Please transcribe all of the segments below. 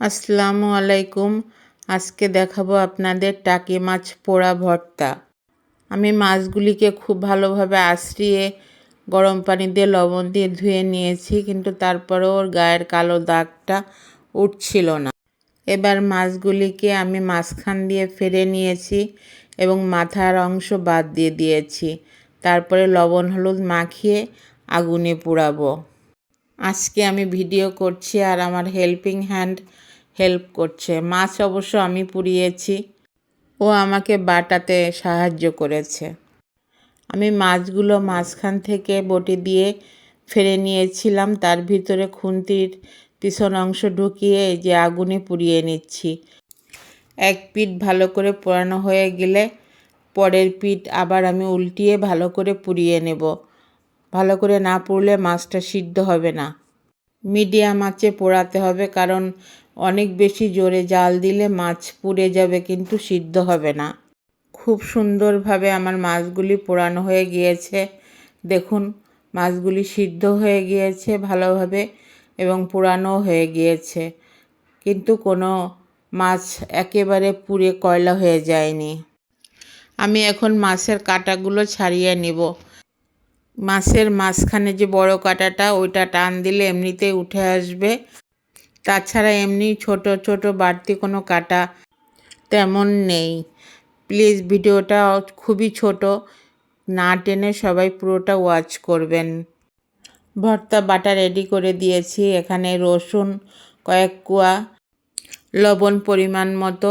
আসসালামু আলাইকুম। আজকে দেখাবো আপনাদের টাকি মাছ পোড়া ভর্তা। আমি মাছগুলিকে খুব ভালোভাবে আশ্রিয়ে গরম পানি দিয়ে লবণ দিয়ে ধুয়ে নিয়েছি, কিন্তু তারপরেও ওর গায়ের কালো দাগটা উঠছিল না। এবার মাছগুলিকে আমি মাঝখান দিয়ে ফেরে নিয়েছি এবং মাথার অংশ বাদ দিয়ে দিয়েছি। তারপরে লবণ হলুদ মাখিয়ে আগুনে পোড়াবো। আজকে আমি ভিডিও করছি আর আমার হেল্পিং হ্যান্ড হেল্প করছে। মাছ অবশ্য আমি পুড়িয়েছি। ও আমাকে বাটাতে সাহায্য করেছে। আমি মাছগুলো মাঝখান থেকে বটি দিয়ে ফেলে নিয়েছিলাম। তার ভিতরে খুন্তির পিছন অংশ ঢুকিয়ে যে আগুনে পুড়িয়ে নিচ্ছি। এক পিঠ ভালো করে পোড়ানো হয়ে গেলে পরের পিঠ আবার আমি উল্টিয়ে ভালো করে পুড়িয়ে নেব। ভালো করে না পুড়লে মাছটা সিদ্ধ হবে না। মিডিয়াম আঁচে পোড়াতে হবে কারণ অনেক বেশি জোরে জাল দিলে মাছ পুড়ে যাবে কিন্তু সিদ্ধ হবে না। খুব সুন্দরভাবে আমার মাছগুলি পোড়ানো হয়ে গিয়েছে। দেখুন, মাছগুলি সিদ্ধ হয়ে গিয়েছে ভালোভাবে এবং পোড়ানো হয়ে গিয়েছে। কিন্তু কোনো মাছ একেবারে পুড়ে কয়লা হয়ে যায়নি। আমি এখন মাছের কাঁটাগুলো ছাড়িয়ে নিব। মাছের মাঝখানে যে বড় কাঁটাটা, ওইটা টান দিলে এমনিতেই উঠে আসবে। তাছাড়া এমনি ছোট ছোট বাড়তি কোনো কাটা তেমন নেই। প্লিজ ভিডিওটা খুবই ছোট, না টেনে সবাই পুরোটা ওয়াচ করবেন। ভর্তা বাটা রেডি করে দিয়েছি, এখানে রসুন, কয়েক কুয়া, লবণ পরিমাণ মতো,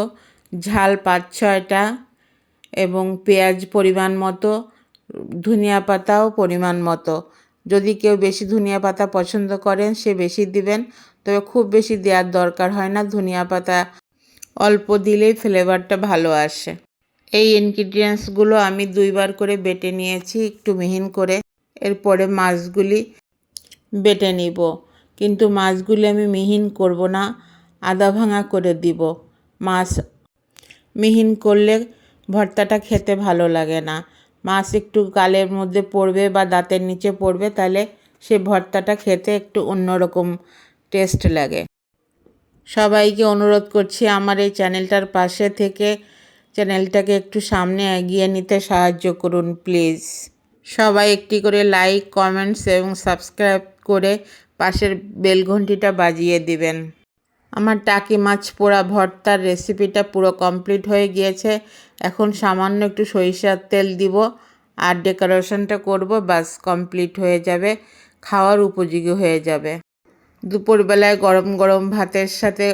ঝাল পাঁচ ছয়টা, এবং পেঁয়াজ পরিমাণ মতো ধনিয়া পাতাও পরিমাণ মতো। যদি কেউ বেশি ধনিয়া পাতা পছন্দ করেন, সে বেশি দিবেন। তবে খুব বেশি দেওয়ার দরকার হয় না। ধনিয়া পাতা অল্প দিলেই ফ্লেভারটা ভালো আসে। এই ইনগ্রিডিয়েন্টসগুলো আমি দুইবার করে বেটে নিয়েছি, একটু মিহিন করে। এরপরে মাছগুলি বেটে নিব। কিন্তু মাছগুলি আমি মিহিন করব না আদা ভাঙা করে দিব। মাছ মিহিন করলে ভর্তাটা খেতে ভালো লাগে না। মাছ একটু গালের মধ্যে পড়বে বা দাঁতের নিচে পড়বে, তাহলে সে ভর্তাটা খেতে একটু অন্যরকম টেস্ট লাগে। সবাইকে অনুরোধ করছি আমার এই চ্যানেলটার পাশে থেকে চ্যানেলটাকে একটু সামনে এগিয়ে নিতে সাহায্য করুন, প্লিজ। সবাই একটি করে লাইক, কমেন্টস এবং সাবস্ক্রাইব করে পাশের বেল ঘন্টিটা বাজিয়ে দিবেন। আমার টাকি মাছ পোড়া ভর্তার রেসিপিটা পুরো কমপ্লিট হয়ে গিয়েছে। এখন সামান্য একটু সরিষার তেল দিব আর ডেকোরেশনটা করব, বাস কমপ্লিট হয়ে যাবে, খাওয়ার উপযোগী হয়ে যাবে। দুপুরবেলায় গরম গরম ভাতের সাথে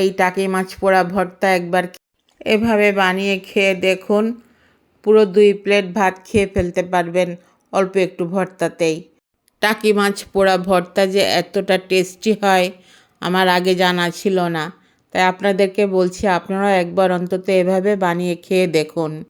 এই টাকি মাছ পোড়া ভর্তা একবার এভাবে বানিয়ে খেয়ে দেখুন, পুরো দুই প্লেট ভাত খেয়ে ফেলতে পারবেন অল্প একটু ভর্তাতেই। টাকি মাছ পোড়া ভর্তা যে এতটা টেস্টি হয় আমার আগে জানা ছিল না। তাই আপনাদেরকে বলছি, আপনারাও একবার অন্তত এভাবে বানিয়ে খেয়ে দেখুন।